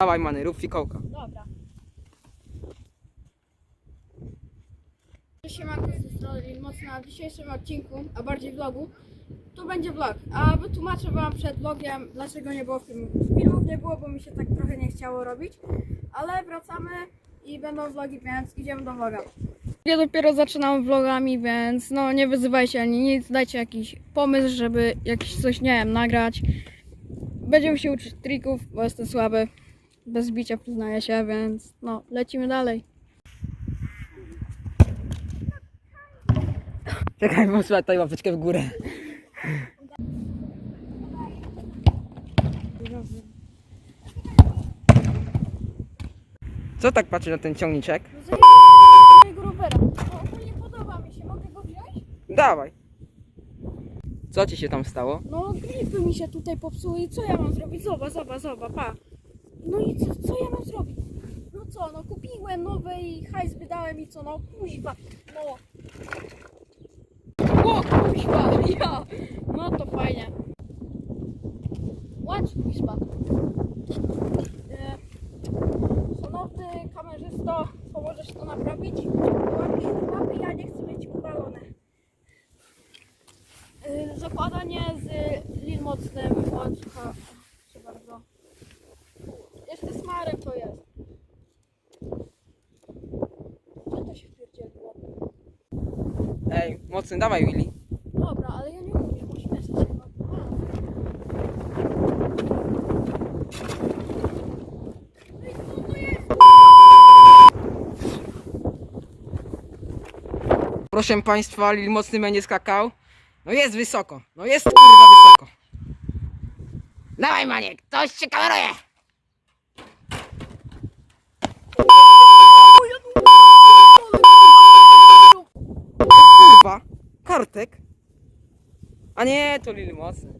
Dawaj many, rób fikołka. Dobra. Siemanko ze strony Lil Mocna. W dzisiejszym odcinku, a bardziej vlogu, tu będzie vlog. A wytłumaczę wam przed vlogiem, dlaczego nie było filmów. Filmów nie było, bo mi się tak trochę nie chciało robić, ale wracamy i będą vlogi, więc idziemy do vloga. Ja dopiero zaczynam vlogami, więc no nie wyzywajcie ani nic, dajcie jakiś pomysł, żeby jakiś coś, nie wiem, nagrać. Będziemy się uczyć trików, bo jestem słaby. Bez bicia przyznaję się, więc no, lecimy dalej. Czekaj, muszę tutaj łapeczkę w górę. Co tak patrzy na ten ciągniczek? No mojego rowera. No, ogólnie podoba mi się, mogę go wziąć? Dawaj. Co ci się tam stało? No gripy mi się tutaj popsuły i co ja mam zrobić? Zobacz, zobacz, zobacz, pa. No i co, co ja mam zrobić? No co, no kupiłem nowe i hajs wydałem i co, no kuźwa, no. Kuźwa, ja. No to fajnie. Łańcuch mi spadł. E, Szanowny kamerzysto, pomożesz to naprawić? Mapy, ja nie chcę mieć uwalone. Y, Zakładanie z lin mocnym łańcucha. Proszę bardzo. Jeszcze smarem to jest. Co to się wpierdzieliło? Ej, mocny, dawaj Willy. Dobra, ale ja nie umiem, ośmieszę się. no. Ej, co to jest? Proszę państwa, Lil Mocny będzie skakał. No jest wysoko, no jest kurwa wysoko. Dawaj Maniek, ktoś cię kameruje. Kurwa, kartek. A nie, to Lil Mocny.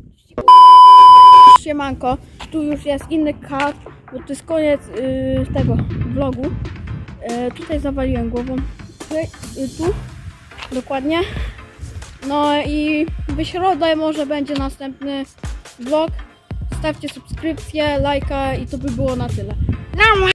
Siemanko, tu już jest inny kat, bo to jest koniec y, tego vlogu. Y, tutaj zawaliłem głową. Tutaj, y, tu, dokładnie. No i w środę może będzie następny vlog. Stawcie subskrypcję, lajka i to by było na tyle.